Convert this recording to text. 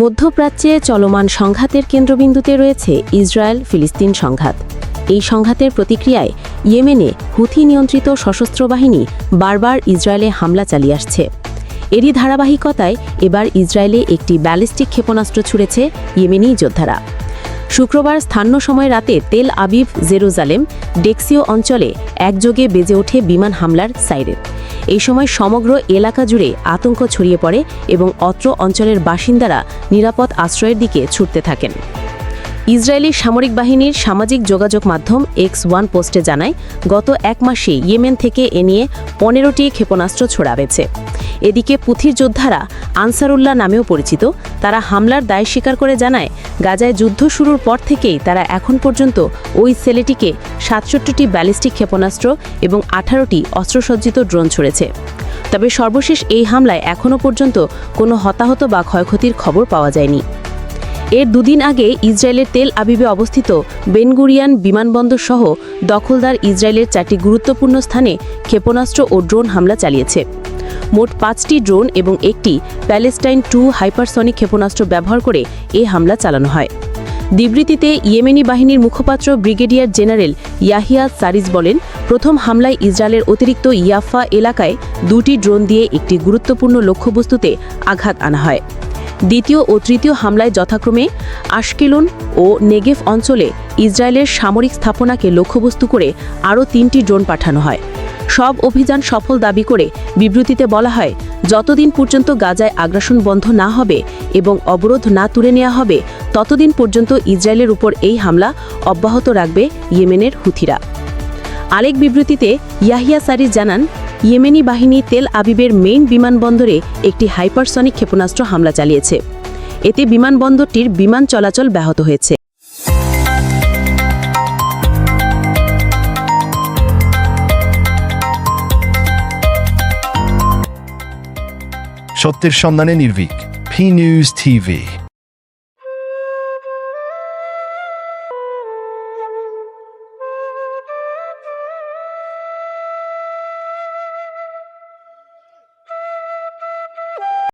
মধ্যপ্রাচ্যে চলমান সংঘাতের কেন্দ্রবিন্দুতে রয়েছে ইসরায়েল ফিলিস্তিন সংঘাত। এই সংঘাতের প্রতিক্রিয়ায় ইয়েমেনে হুথি নিয়ন্ত্রিত সশস্ত্র বাহিনী বারবার ইসরায়েলে হামলা চালিয়ে আসছে। এরই ধারাবাহিকতায় এবার ইসরায়েলে একটি ব্যালিস্টিক ক্ষেপণাস্ত্র ছুড়েছে ইয়েমেনি যোদ্ধারা। শুক্রবার স্থানীয় সময় রাতে তেল আবিব জেরুজালেম ডেক্সিও অঞ্চলে একযোগে বেজে ওঠে বিমান হামলার সাইরেন। এই সময় সমগ্র এলাকা জুড়ে আতঙ্ক ছড়িয়ে পড়ে এবং অত্র অঞ্চলের বাসিন্দারা নিরাপদ আশ্রয়ের দিকে ছুটতে থাকেন। ইসরায়েলি সামরিক বাহিনীর সামাজিক যোগাযোগ মাধ্যম এক্স ওয়ান পোস্টে জানায়, গত এক মাসে ইয়েমেন থেকে এ নিয়ে পনেরোটি ক্ষেপণাস্ত্র ছোড়া হয়েছে। এদিকে পুথির যোদ্ধারা আনসারুল্লাহ নামেও পরিচিত তারা হামলার দায় স্বীকার করে জানায়, গাজায় যুদ্ধ শুরুর পর থেকেই তারা এখন পর্যন্ত ওই সেলেটিকে সাতষট্টিটি ব্যালিস্টিক ক্ষেপণাস্ত্র এবং আঠারোটি অস্ত্রসজ্জিত ড্রোন ছড়েছে। তবে সর্বশেষ এই হামলায় এখনও পর্যন্ত কোনো হতাহত বা ক্ষয়ক্ষতির খবর পাওয়া যায়নি। এর দুদিন আগে ইসরায়েলের তেল আবিবে অবস্থিত বেনগুরিয়ান বিমানবন্দর সহ দখলদার ইসরায়েলের চারটি গুরুত্বপূর্ণ স্থানে ক্ষেপণাস্ত্র ও ড্রোন হামলা চালিয়েছে। মোট পাঁচটি ড্রোন এবং একটি প্যালেস্টাইন টু হাইপারসনিক ক্ষেপণাস্ত্র ব্যবহার করে এ হামলা চালানো হয়। বিবৃতিতে ইয়েমেনি বাহিনীর মুখপাত্র ব্রিগেডিয়ার জেনারেল ইয়াহিয়া সারিজ বলেন, প্রথম হামলায় ইসরায়েলের অতিরিক্ত ইয়াফা এলাকায় দুটি ড্রোন দিয়ে একটি গুরুত্বপূর্ণ লক্ষ্যবস্তুতে আঘাত আনা হয়। দ্বিতীয় ও তৃতীয় হামলায় যথাক্রমে আশকেলন ও নেগেভ অঞ্চলে ইসরায়েলের সামরিক স্থাপনাকে লক্ষ্যবস্তু করে আরও তিনটি ড্রোন পাঠানো হয়। সব অভিযান সফল দাবি করে বিবৃতিতে বলা হয়, যতদিন পর্যন্ত গাজায় আগ্রাসন বন্ধ না হবে এবং অবরোধ না তুলে নেওয়া হবে, ততদিন পর্যন্ত ইসরায়েলের উপর এই হামলা অব্যাহত রাখবে ইয়েমেনের হুথিরা। আরেক বিবৃতিতে ইয়াহিয়া সারিজ জানান ইয়েমেনি বাহিনী তেল আবিবের মেইন বিমানবন্দরে একটি হাইপারসনিক ক্ষেপণাস্ত্র হামলা চালিয়েছে। এতে বিমানবন্দরটির বিমান চলাচল ব্যাহত হয়েছে। সত্যের সন্ধানে নির্ভীক পি নিউজ টিভি